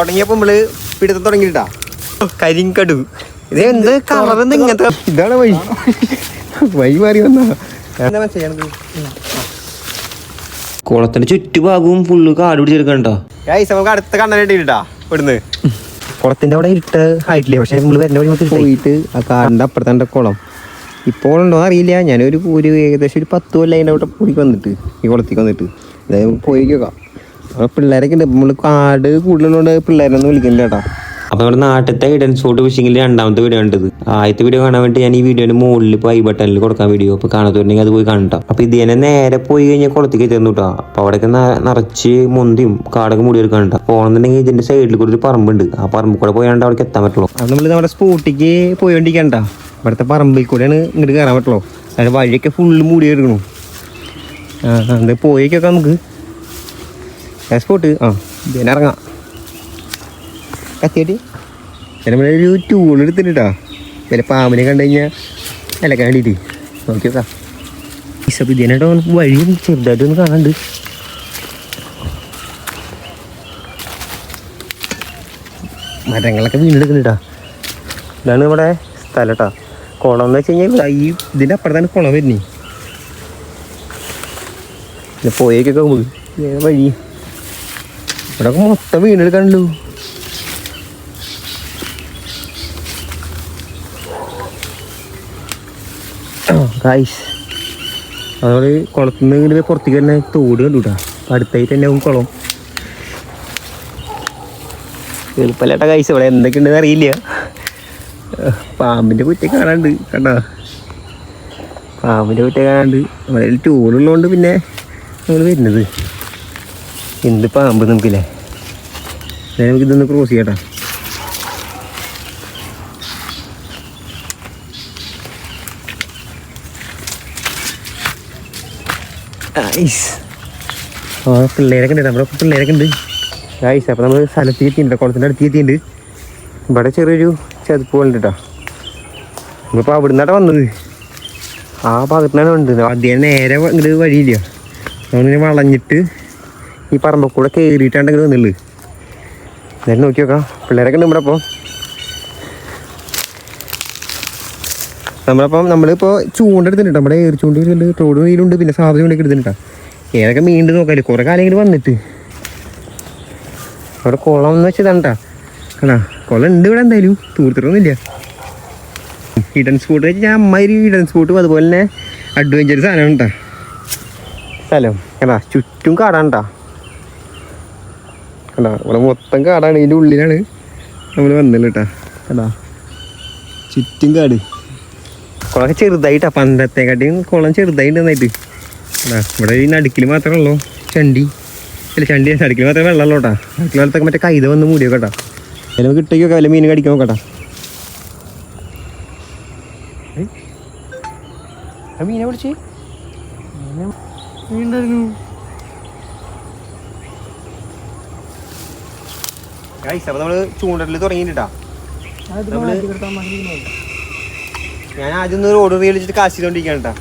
തുടങ്ങിയപ്പോ നമ്മൾ പിടുത്തം തുടങ്ങിട്ടാ കരിങ്കടു. ഇത് എന്ത് കളർ ഇങ്ങനത്തെ ഇതാണ് വഴി. വഴി മാറി വന്നാ എന്താ ചെയ്യണത്? കുളത്തിന്റെ ചുറ്റുഭാഗവും ഫുള്ള് കാട് പിടിച്ചെടുക്കണ്ടോ ഗൈസ് നമുക്ക് അടുത്ത കണ്ണനായിട്ടാ ഇവിടുന്ന്. കുളത്തിന്റെ അവിടെ ഇട്ട് ആയിട്ടില്ല പക്ഷെ നമ്മൾ വരുന്ന വഴി മൊത്തം പോയിട്ട് ആ കാടിന്റെ അപ്പുറത്തെ കുളം. ഇപ്പോൾ ഉണ്ടോ അറിയില്ല. ഞാനൊരു ഒരു ഏകദേശം ഒരു പത്ത് കൊല്ലം അതിന്റെ അവിടെ പോയി വന്നിട്ട് ഈ കുളത്തേക്ക് വന്നിട്ട്. അതായത് പോയി നോക്കാം. അവിടെ പിള്ളേരൊക്കെ ഉണ്ട്. നമ്മൾ കാട് കൂടുതലുള്ളതുകൊണ്ട് പിള്ളേരൊന്നും വിളിക്കുന്നില്ല കേട്ടോ. അപ്പൊ നമ്മുടെ നാട്ടിലത്തെ ഹിഡൻ സ്പോട്ട് ഫിഷിംഗിൽ രണ്ടാമത്തെ വീഡിയോ കണ്ടത്. ആദ്യത്തെ വീഡിയോ കാണാൻ വേണ്ടി ഞാൻ ഈ വീഡിയോന്റെ മുകളിൽ ഇപ്പോൾ ഐ ബട്ടണിൽ കൊടുക്കാൻ വീഡിയോ അപ്പൊ കാണാത്തുണ്ടെങ്കിൽ അത് പോയി കാണട്ടോ അപ്പൊ ഇത് തന്നെ നേരെ പോയി കഴിഞ്ഞാൽ കുളത്തേക്ക് എത്തുന്നു കേട്ടോ അപ്പൊ അവിടെയൊക്കെ നിറച്ച് മുന്തിയും കാടൊക്കെ മുടി എടുക്കാൻ കേട്ടോ പോകണമെന്നുണ്ടെങ്കിൽ ഇതിന്റെ സൈഡിൽ കൂടി ഒരു പറമ്പുണ്ട്. ആ പറമ്പ് കൂടെ പോയാണ്ട് അവിടേക്ക് എത്താൻ പറ്റുള്ളൂ. അത് നമ്മൾ നമ്മുടെ സ്പോട്ടിക്ക് പോയോണ്ടിരിക്കണ്ട ഇവിടുത്തെ പറമ്പിൽ കൂടെയാണ് ഇങ്ങോട്ട് കയറാൻ പറ്റുള്ളൂ. അതിന്റെ വഴിയൊക്കെ ഫുള്ള് മൂടി എടുക്കണു. അത് പോയേക്കൊക്കെ നമുക്ക്. ഏ സ്പോട്ട് ആ ഇതിനെ ഇറങ്ങാം. കത്തിയിട്ട് ഒരു ടൂൺ എടുത്തിട്ടാ പിന്നെ പാമ്പിനെ കണ്ടു കഴിഞ്ഞാൽ അല്ല കണ്ടിട്ട് നോക്കി നോക്കാം. ഇസപ്പ് ഇതിനായിട്ട് വഴി ചെറുതായിട്ടൊന്ന് കാണാണ്ട്. മരങ്ങളൊക്കെ വീണ്ടെടുക്കുന്നുണ്ടാ ഇതാണ് നമ്മുടെ സ്ഥലം കേട്ടോ കുളം എന്ന് വെച്ച് കഴിഞ്ഞാൽ ഈ ഇതിന്റെ അപ്പുറത്താണ് കുളം വരുന്നേ. പിന്നെ പോയേക്കൊക്കെ പോകും ഏത് വഴി. ഇവിടെ മൊത്തം വീണ്ടെടുക്കാനുള്ളൂ കായ്സ് അതോട് കുളത്തിൽ നിന്ന് ഇങ്ങനെ പുറത്തേക്ക് തന്നെ തോട് കണ്ടു കേട്ടോ അടുത്തായിട്ട് തന്നെ ആവും കുളം. എളുപ്പമല്ലാട്ട കായ്സ് ഇവിടെ എന്തൊക്കെയുണ്ടെന്ന് അറിയില്ല. പാമ്പിന്റെ കുറ്റ കാണാണ്ട് കണ്ടോ? പാമ്പിന്റെ കുറ്റ കാണാണ്ട്. നമ്മുടെ ടൂളുള്ളതുകൊണ്ട് പിന്നെ നമ്മൾ വരുന്നത്. എന്ത് പാമ്പ് നമുക്കില്ലേ? അതായത് നമുക്ക് ഇതൊന്ന് ക്രോസ് ചെയ്യട്ടാ. ഐസ് പിള്ളേരൊക്കെ ഉണ്ട് നമ്മുടെ പിള്ളേരൊക്കെ ഉണ്ട്. ഗൈസ് അപ്പോൾ നമ്മൾ സ്ഥലത്ത് എത്തിയിട്ടുണ്ട് കുളത്തിന്റെ അടുത്ത് എത്തിയിട്ടുണ്ട്. ഇവിടെ ചെറിയൊരു ചതുപ്പ് പോലെ കേട്ടോ നമ്മളിപ്പോൾ അവിടെ നിന്നാണ് വന്നത്. ആ ഭാഗത്തു നിന്നാണ് വന്നത്. അദ്ദേഹം നേരെ ഇങ്ങോട്ട് വഴിയില്ല? നമ്മളിങ്ങനെ വളഞ്ഞിട്ട് ഈ പറമ്പ കൂടെ കയറിയിട്ടാണ് നിന്നില്ല എന്നാലും നോക്കി നോക്കാം. പിള്ളേരൊക്കെ ഉണ്ട് ഇവിടെ അപ്പോൾ നമ്മളപ്പം നമ്മളിപ്പോൾ ചൂണ്ടെടുത്തിട്ടുണ്ട് നമ്മുടെ ഏറി ചൂണ്ടിട്ടുണ്ട് തോട് മീനുണ്ട് പിന്നെ സാധനം കൊണ്ടൊക്കെ എടുത്തിട്ടുണ്ടാ ഏതൊക്കെ മീനുണ്ട് നോക്കാൽ കുറേ കാലം വന്നിട്ട്. അവിടെ കുളം എന്ന് വെച്ചതാണ് കേട്ടാ. കണ്ടാ? കുളം ഉണ്ട് ഇവിടെ എന്തായാലും. തൂർത്തിട്ടൊന്നുമില്ല. ഹിഡൻ സ്പോട്ട് വെച്ച് ഞാൻ അമ്മാതിരി ഹിഡൻ സ്പോട്ടും അതുപോലെ തന്നെ അഡ്വഞ്ചർ സാധനമാണ് ഉണ്ടാ സ്ഥലം. കേട്ടാ ചുറ്റും കാടാണ് കേട്ടാ. കണ്ടാ ഇവിടെ മൊത്തം കാടാണ് ഇതിന്റെ ഉള്ളിലാണ്. നമ്മൾ വന്നില്ല കേട്ടാ കണ്ടാ ചുറ്റും കാട്. കുളമൊക്കെ ചെറുതായിട്ടാ പണ്ടത്തെക്കാട്ടിയും കുളം ചെറുതായിട്ട് നന്നായിട്ട് എടാ ഇവിടെ ഈ നടുക്കിൽ മാത്രമേ ഉള്ളൂ. ചണ്ടി. അല്ല ചണ്ടി നടുക്കിൽ മാത്രമേ വെള്ളമുള്ളൂ കേട്ടാ നടുക്കിൽ വെള്ളത്തൊക്കെ മറ്റേ കൈത വന്ന് മൂടിയോ കേട്ടാ ചിലപ്പോൾ കിട്ടിയൊക്കെ വല്ല മീൻ കടിക്കാൻ നോക്കട്ടാ മീനെ പിടിച്ച് അപ്പോൾ നമ്മൾ ചൂണ്ടലിൽ തുടങ്ങിയിട്ടാ ഞാൻ ആദ്യം ഒരു ഓർഡർ റീലിച്ചിട്ട് കാശ് അപ്പൊ കേട്ടോ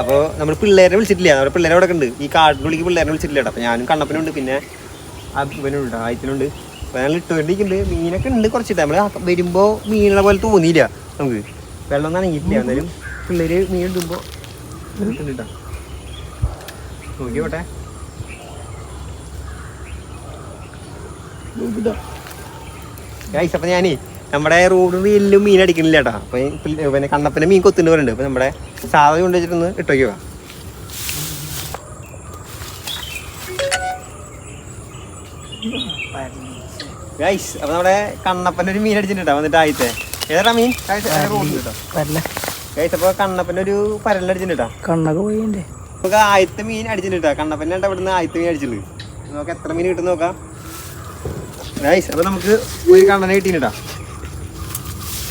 അപ്പോൾ നമ്മൾ പിള്ളേരെ വിളിച്ചിട്ടില്ല. നമ്മുടെ പിള്ളേരെ അവിടെ ഉണ്ട് ഈ കാട്ടിന്റെ ഉള്ളിക്ക് പിള്ളേരെ വിളിച്ചിട്ടില്ല കേട്ടോ അപ്പോൾ ഞാനും കണ്ണപ്പനുണ്ട് പിന്നെ ഇവനുണ്ട് ആയത്തിനുണ്ട്. അപ്പോൾ ഞങ്ങൾ ഇട്ടുകൊണ്ടിരിക്കുന്നുണ്ട്. മീനൊക്കെ ഉണ്ട് കുറച്ചിട്ട്. നമ്മൾ വരുമ്പോൾ മീനുള്ള പോലെ തോന്നിയില്ല നമുക്ക്. വെള്ളം നനങ്ങിയിട്ടില്ല എന്നാലും പിള്ളേര് മീൻ ഇടുമ്പോൾ കിട്ടുന്നുണ്ട് കേട്ടോ നോക്കി പോട്ടെ ഗൈസ് അപ്പൊ ഞാനേ നമ്മുടെ റോഡ് റീലിലും മീൻ അടിക്കണില്ല കേട്ടോ അപ്പൊ പിന്നെ കണ്ണപ്പനെ മീൻ കൊത്തുന്നവരുണ്ട് അപ്പൊ നമ്മുടെ സാധനം കൊണ്ട് വെച്ചിട്ടൊന്ന് ഇട്ടോക്കുക ഗൈസ് അപ്പൊ നമ്മുടെ കണ്ണപ്പന്റെ ഒരു മീൻ അടിച്ചിട്ടുണ്ടോ? വന്നിട്ട് ആയിത്തെ ഏതാ മീൻ ഗൈസ് അപ്പൊ കണ്ണപ്പന്റെ ഒരു പരലടിച്ചിട്ടുണ്ടോ കണ്ണൊക്കെ പോയിണ്ടേ നമുക്ക് ആദ്യത്തെ മീൻ അടിച്ചിട്ടുണ്ടോ? കണ്ണപ്പന്നെ ഇവിടുന്ന് ആദ്യത്തെ മീൻ അടിച്ചിട്ടുണ്ട് നമുക്ക് എത്ര മീൻ കിട്ടും നോക്കാം. ഗൈസ് അപ്പൊ നമുക്ക് ഒരു കണ്ണനെ കിട്ടിയിട്ടാ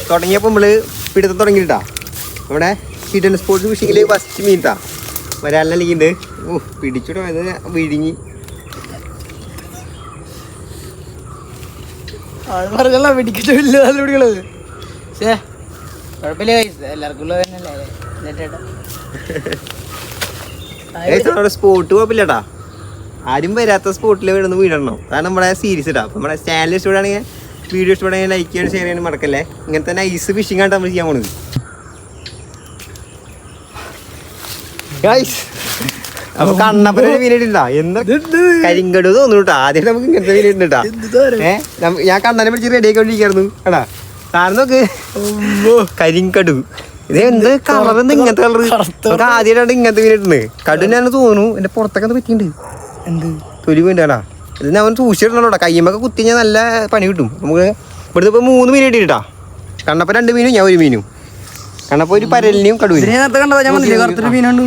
തുടങ്ങിയപ്പോ നമ്മൾ പിടുത്തം തുടങ്ങിയിട്ടാ നമ്മുടെ ഹിഡൻ സ്പോർട്സ് ഫിഷിങ്ങിൽ ഫസ്റ്റ് മീൻ ട്ടാ. വരാനല്ലിണ്ട് ഓ പിടിച്ചിട്ട് പോയത് വിഴുങ്ങി. പറഞ്ഞല്ല പിടിക്കില്ല നല്ല പിടികളത് ശേ കുഴപ്പമില്ല. എല്ലാവർക്കും ഉള്ളത് തന്നെയല്ലേ? സ്പോട്ട് കുഴപ്പമില്ലട്ടാ ആരും വരാത്ത സ്പോട്ടിൽ വീടുന്ന് വീടണം. അതാണ് നമ്മുടെ സീരീസ് ഇടാം നമ്മുടെ ചാനൽ ഇഷ്ടപ്പെടുകയാണെങ്കിൽ വീഡിയോ ഇഷ്ടപ്പെടുകയാണെങ്കിൽ ലൈക്ക് ചെയ്യാൻ ഷെയർ ചെയ്യാനും മറക്കല്ലേ? ഇങ്ങനത്തെ നൈസ് ഫിഷിംഗ് ആണ് നമ്മൾ ചെയ്യാൻ പോണത്. അപ്പൊ കണ്ണപ്പനൊരു മീനിട്ടാ എന്ത് കരിങ്കടു തോന്നുന്നു ആദ്യം നമുക്ക് ഇങ്ങനത്തെ മീനിട്ടാ ഞാൻ കണ്ണനെ പിടിച്ച് റെഡി ആയിക്കൊണ്ടിരിക്കായിരുന്നു എടാ കാരണം നോക്ക്. കരിങ്കടു. ഇത് എന്ത് കളർ എന്ത് ഇങ്ങനത്തെ കളർ ആദ്യമായിട്ടാണ് ഇങ്ങനത്തെ മീൻ കടു ഞാൻ തോന്നുന്നു. എന്റെ പുറത്തൊക്കെ പറ്റിയിട്ടുണ്ട്. എന്ത്? തൊലി വീണ്ടാടാ ഇത് അവൻ സൂക്ഷിച്ചിട്ടുണ്ടോടാ കയ്യുമ്പൊക്കെ കുത്തി കഴിഞ്ഞാൽ നല്ല പണി കിട്ടും. നമുക്ക് ഇവിടുത്തെ ഇപ്പൊ മൂന്ന് മീൻ ഇട്ടിട്ടാ കണ്ണപ്പ രണ്ട് മീനും ഞാൻ ഒരു മീനും. കണ്ണപ്പ ഒരു പരലിനെയും കടുവ കടുവിനും നേരത്തെ കണ്ടതാ ഞാൻ വന്നില്ലേ? കറുത്തൊരു മീനുണ്ട്.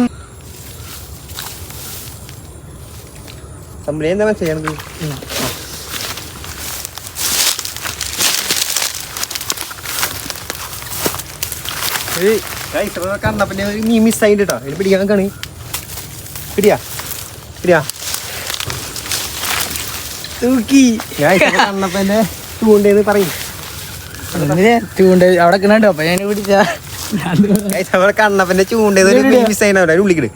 സംഭവം എന്താ മനസ്സിലായത് കണ്ണപ്പന്റെ മീൻ മിസ്സായിട്ട് കേട്ടോ പിടിക്കാൻ കാണി പിടിയാ. പിടിയാ. തൂക്കി. കണ്ണപ്പന്റെ ചൂണ്ടേന്ന് പറയും. ചൂണ്ട അവിടെ കിണണ്ടോ അപ്പൊ ഞാൻ പിടിച്ച. അവിടെ കണ്ണപ്പന്റെ ചൂണ്ടേന്ന് മിസ് ചെയ്യണ ഉള്ളിക്കിട്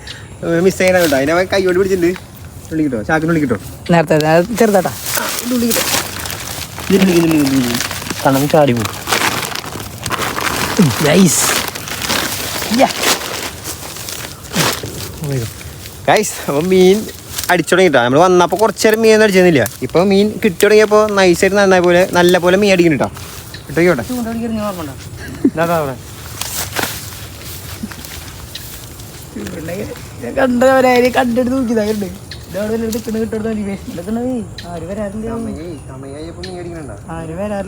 മിസ് ചെയ്യണോ അതിനെ കൈയോട് പിടിച്ചിട്ടുണ്ട്. ഉള്ളിക്കിട്ടോ ചാക്കിന് ഉള്ളിക്കിട്ടോ നേരത്തെ ചെറുതാട്ടാ. കണ്ണം ചാടി പോകും ഗൈസ് ഗൈസ് അപ്പോൾ മീൻ അടിച്ചു തുടങ്ങിട്ടാ നമ്മൾ വന്നപ്പോൾ കുറച്ച് നേരം മീൻ അടിച്ചിരുന്നില്ല ഇപ്പോൾ മീൻ കിട്ടി തുടങ്ങിയപ്പോൾ നൈസായിട്ട് നന്നായി പോലെ നല്ല പോലെ മീൻ അടിക്കണം കിട്ടോട്ടെ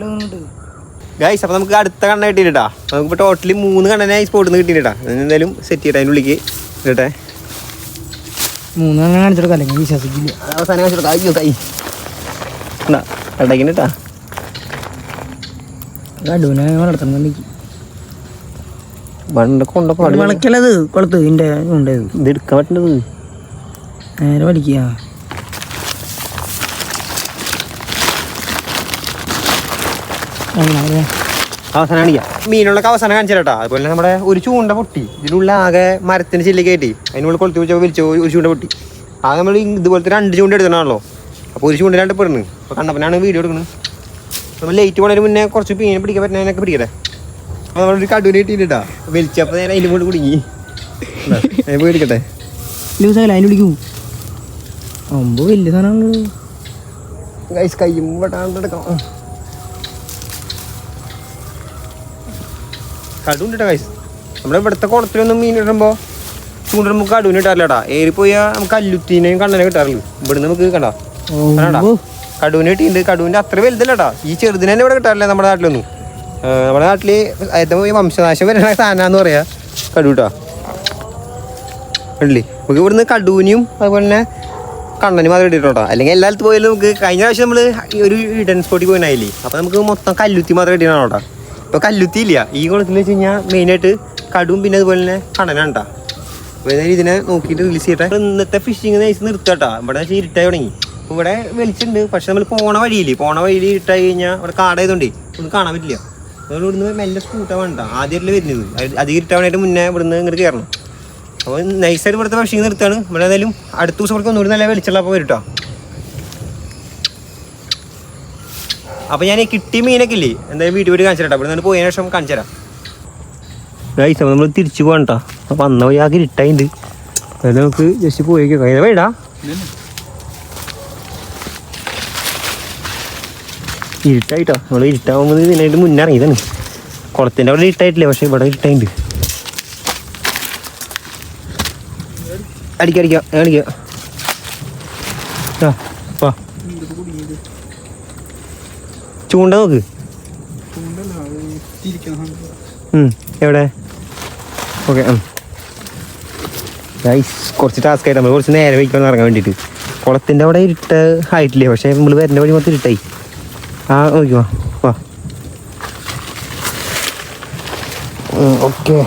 തോന്നുന്നുണ്ട് ഗൈസ് അപ്പൊ നമുക്ക് അടുത്ത കണ്ണ കിട്ടിയിട്ടാ. നമുക്ക് ടോട്ടലി മൂന്ന് കണ്ണനെ സ്പോട്ടിൽ നിന്ന് കിട്ടിയിട്ടാ. എന്തായാലും സെറ്റ് ചെയ്യട്ടെ അതിന്റെ ഉള്ളിലേക്ക് ഇട്ടെ മൂന്നെണ്ണം കാണിച്ചെടുക്കാം അല്ലെങ്കിൽ വിശ്വസിക്കില്ല. അവസാനം കാണിച്ചെടുക്കാം അയ്യോ കൈ. അടക്കിട്ടാ കടുവിനെ വളർത്തണമെന്നുണ്ടെങ്കിൽ മണ്ട കൊണ്ട പാടി. വളക്കലത് കൊളത്ത് ഉണ്ടായത് ഇത് എടുക്കാൻ പറ്റുന്നത് നേരെ വലിക്കുക. അങ്ങനെ അവസാനം കാണിക്കാം മീനുള്ളൊക്കെ അവസാനം കാണിച്ചാ അതുപോലെ നമ്മുടെ ഒരു ചൂണ്ട പൊട്ടി. ഇതിനുള്ള ആകെ മരത്തിന് ചില്ല കയറ്റി അതിനുള്ളിൽ കൊളുത്തി വെച്ചപ്പോൾ വലിച്ചോ ഒരു ചൂണ്ട പൊട്ടി. ആകെ നമ്മൾ ഇതുപോലത്തെ രണ്ട് ചൂണ്ട എടുക്കണമല്ലോ അപ്പോൾ ഒരു ചൂണ്ട രണ്ട് പെടുന്നു അപ്പോൾ കണ്ടപ്പനാണ് വീഡിയോ എടുക്കുന്നത്. നമ്മൾ ലേറ്റ് പോണതിന് മുന്നേ കുറച്ച് മീൻ പിടിക്കാൻ പറ്റുന്നതിനൊക്കെ പിടിക്കട്ടെ. അപ്പോൾ നമ്മളൊരു കടുവിന് കിട്ടിയിട്ടാ വലിച്ചപ്പോൾ നേരെ അതിന്റെ കൂടെ കുടുങ്ങി. പേടിക്കട്ടെ. ഞാൻ പോയി എടുക്കട്ടെ ദിവസം അതിന് വിളിക്കൂ അമ്പോ വലിയ സാധനമാണല്ലോ കൈ കയ്യും വെട്ടാണ്ടെടുക്കാം കടുണ്ട് ഗൈസ് നമ്മുടെ ഇവിടുത്തെ കുളത്തിലൊന്നും മീൻ ഇടുമ്പോൾ ചൂണ്ടിടുമ്പോൾ കടുവിന് കിട്ടാറില്ലടാ ഏറി പോയാൽ നമുക്ക് അല്ലുത്തിനെയും കണ്ണനെ കിട്ടാറുള്ളൂ ഇവിടുന്ന് നമുക്ക് കണ്ടാ? കടുവിന് കിട്ടിയിട്ടുണ്ട് കടുവിന്റെ അത്ര വലുതല്ലടാ. ഈ ചെറുതിനെ തന്നെ ഇവിടെ കിട്ടാറില്ല നമ്മുടെ നാട്ടിലൊന്നും. നമ്മുടെ നാട്ടിൽ ഏറ്റവും വംശനാശം വരുന്ന സാധനമാണെന്ന് പറയാ. കടുവിട്ടാ. ഉണ്ടല്ലേ നമുക്ക് ഇവിടുന്ന് കടുവിനും അതുപോലെ തന്നെ കണ്ണനും മാത്രം ഇട്ടിട്ടോ അല്ലെങ്കിൽ എല്ലായിടത്ത് പോയാലും നമുക്ക് കഴിഞ്ഞ പ്രാവശ്യം നമ്മൾ ഒരു ഇടൻ സ്പോട്ടിൽ പോയിനായില്ലേ? അപ്പോൾ നമുക്ക് മൊത്തം കല്ലുത്തി മാത്രം ഇട്ടിട്ടാണ് കേട്ടോ. ഇപ്പോൾ കല്ലുത്തിയില്ല. ഈ കുളത്തിൽ വെച്ച് കഴിഞ്ഞാൽ മെയിനായിട്ട് കടും പിന്നെ അതുപോലെ തന്നെ കണ്ണനാണ് കേട്ടോ അപ്പോൾ ഏതായാലും ഇതിനെ നോക്കിയിട്ട് റിലീസ് ചെയ്യട്ടെ. ഇന്നത്തെ ഫിഷിങ് നൈസ് നിർത്തട്ടാ ഇവിടെ വെച്ച് ഇരുട്ടായി തുടങ്ങി. ഇവിടെ വെളിച്ചുണ്ട്. പക്ഷെ നമ്മൾ പോണ വഴിയില്ലേ? പോണ വഴിയിൽ ഇരുട്ടായി കഴിഞ്ഞാൽ ഇവിടെ കാടായതുകൊണ്ടേ ഒന്നും കാണാൻ പറ്റില്ല. അതുകൊണ്ട് ഇവിടുന്ന് മെല്ലെ സ്കൂട്ടാ വേണ്ട ആദ്യമല്ലേ വരുന്നത്. അധികം ഇരുട്ടാവണായിട്ട് മുന്നേ ഇവിടുന്ന് ഇങ്ങോട്ട് കയറണം അപ്പോൾ നൈസായിട്ട് ഇവിടുത്തെ ഫിഷിങ് നിർത്താണ് ഏതായാലും അടുത്ത ദിവസം ഇവിടേക്ക് ഒന്നുകൂടി നല്ല വെളിച്ചുള്ള അപ്പോൾ വരും കേട്ടോ അപ്പോൾ ഞാൻ കിട്ടിയ മീനൊക്കെ ഇല്ലേ? എന്തായാലും വീട്ടിൽ പോയിട്ട് കാണിച്ചു ഇവിടെ നിന്ന് പോയതിനു ശേഷം കാണിച്ചു തരാം. ഗൈസ് നമ്മൾ തിരിച്ചു പോകണം അപ്പൊ വന്ന പോയി ആകെ ഇരുട്ടായിണ്ട്. അതായത് നമുക്ക് ജസ്റ്റ് പോയേക്കോ വേടാ. ഇരുട്ടായിട്ടോ നമ്മൾ ഇരുട്ടാവുമ്പോൾ ഇതിനായിട്ട് മുന്നേ ഇറങ്ങിയതാണ്. കുളത്തിന്റെ അവിടെ ഇരുട്ടായിട്ടില്ല? പക്ഷേ ഇവിടെ ഇരുട്ടായിട്ടുണ്ട് അടിക്കാം അടിക്കാം വാ ചൂണ്ട നോക്ക്. എവിടെ? ഓക്കെ കുറച്ച് ടാസ്ക് ആയിട്ട് നമ്മൾ കുറച്ച് നേരെ വയ്ക്കണം ഇറങ്ങാൻ വേണ്ടിയിട്ട്. കുളത്തിന്റെ അവിടെ ഇരുട്ട് ആയിട്ടില്ലേ? പക്ഷേ നമ്മൾ വരുന്ന വഴി മൊത്തം ഇരുട്ടായി. ആ നോക്കിയോ വാ. ഓക്കെ.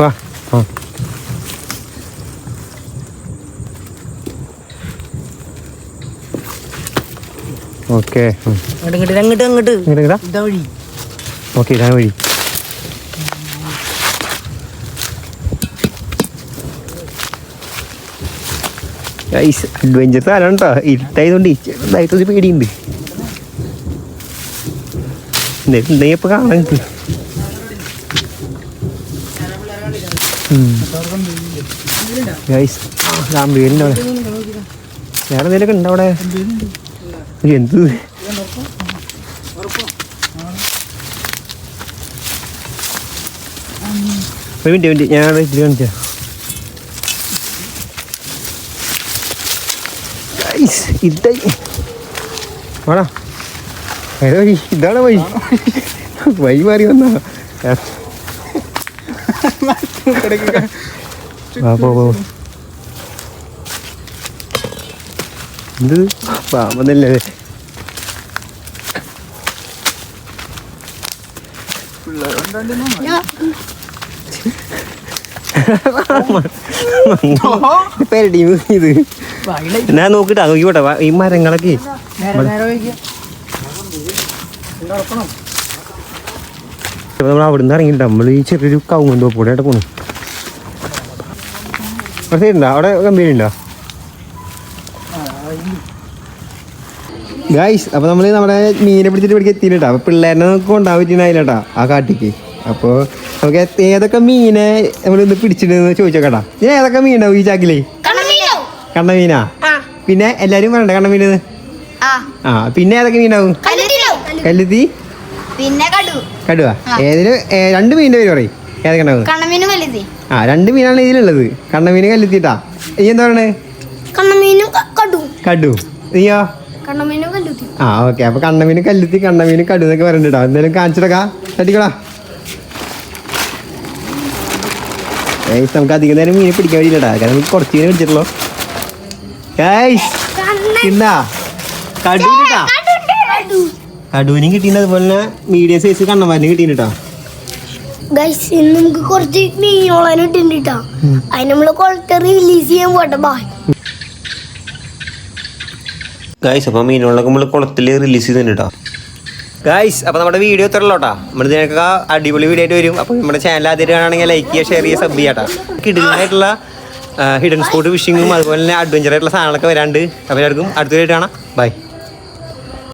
വാ ആ ഓക്കെ. അങ്ങോട്ട് അങ്ങോട്ട് അങ്ങോട്ട് ഇതാ. വഴി. ഓക്കെ ഇതാണ് വഴി. അഡ്വഞ്ചർ സ്ഥലം കേട്ടോ ഇരുട്ടായതുകൊണ്ട് ചെറുതായിട്ടൊരു പേടിയുണ്ട്. എന്തെങ്കിലും ഇപ്പൊ കാണാൻ കിട്ടും. ഗൈസ് അവിടെ. വേറെ എന്തെങ്കിലുമൊക്കെ ഉണ്ടോ അവിടെ? എന്ത്? Minute minute. ഞാൻ ഇതിൽ കാണിച്ചാ ഇതായി വേണോ ഏതാ വഴി? ഇതാണ് വഴി? വഴി മാറി വന്നാ? പോ പോ. എന്ത്? പാമ്പന്നല്ലേ ഇത് ഞാൻ നോക്കിട്ടാ നോക്കിക്കോട്ടെ ഈ മരങ്ങളൊക്കെ. നമ്മൾ അവിടുന്ന് ഇറങ്ങിയിട്ട് നമ്മൾ ഈ ചെറിയൊരു കവുങ്ങും ആയിട്ട് പോണു. അവിടെ അവിടെ കമ്പനി ഉണ്ടോ ഗായ്സ് അപ്പോൾ നമ്മൾ നമ്മുടെ മീനെ പിടിച്ചിട്ട് പിടിക്കാൻ എത്തിയിട്ടാ അപ്പൊ പിള്ളേരെ നമുക്ക് കൊണ്ടാൻ പറ്റിയിട്ടാ ആ കാട്ടിക്ക്. അപ്പോൾ നമുക്ക് ഏതൊക്കെ മീനെ നമ്മൾ ഇന്ന് പിടിച്ചിട്ട് ചോദിച്ചോക്കട്ടാ ഞാൻ ഏതൊക്കെ മീനുണ്ടാവും ഈ ചാക്കിലേ? കണ്ണ മീനാ പിന്നെ എല്ലാരും പറയണ്ട കണ്ണ മീന് ആ പിന്നെ ഏതൊക്കെ മീനാവും കല്ലുത്തി പിന്നെ കടു. കടുവ? ഏതിന് രണ്ട് മീനിന്റെ പേര് പറയും. ഏതൊക്കെ ഉണ്ടാവും? ആ രണ്ട് മീനാണ് ഇതിലുള്ളത്. കണ്ണമീന് കല്ലുത്തിട്ടാ നീ എന്താ പറയണേ? കണ്ണമീനും കടു. കടു. നീയോ ആ ഓക്കെ. അപ്പൊ കണ്ണമീന് കല്ലുത്തി കണ്ണമീന് കടു എന്നൊക്കെ പറഞ്ഞിട്ടാ എന്തായാലും കാണിച്ചിടക്കാ തട്ടിക്കടാ ഏയ് നമുക്ക് അധികം നേരം മീനെ പിടിക്കാൻ കഴിയില്ലടാ. കാരണം നമുക്ക് കുറച്ച് മീനെ പിടിച്ചിട്ടുള്ളൂ. കടുവിനും ഇന്നാ കടൂട്ടാ കടൂനും കിട്ടിയിട്ട് അതുപോലെ തന്നെ മീഡിയം സൈസ് കണ്ണന്മാരിനും കിട്ടിയിട്ടാ ഗൈസ് ഇന്ന് നമുക്ക് കുറച്ച് മീനോളാനും ഇട്ടിട്ടാ അതിന് നമ്മൾ കൊളത്തെ റിലീസ് ചെയ്യാൻ പോട്ടെ. ബായ് ഗായ്സ് അപ്പോൾ മീനുകളൊക്കെ നമ്മൾ കുളത്തിൽ റിലീസ് ചെയ്തിട്ടുണ്ട് കേട്ടോ ഗായ്സ് അപ്പോൾ നമ്മുടെ വീഡിയോ ഇത്രല്ലോട്ടാ നമ്മൾ ഇതിനൊക്കെ അടിപൊളി വീഡിയോ ആയിട്ട് വരും. അപ്പോൾ നമ്മുടെ ചാനൽ ആദ്യമായിട്ട് കാണുകയാണെങ്കിൽ ലൈക്ക് ചെയ്യുക ഷെയർ ചെയ്യുക സബ് ചെയ്യാട്ടാ കിടുന്നതായിട്ടുള്ള ഹിഡൻ സ്പോട്ട് ഫിഷിങ്ങും അതുപോലെ തന്നെ അഡ്വഞ്ചർ ആയിട്ടുള്ള സാധനങ്ങളൊക്കെ വരാണ്ട് അപ്പോൾ എല്ലാവർക്കും അടുത്തതായിട്ട് കാണാം. ബൈ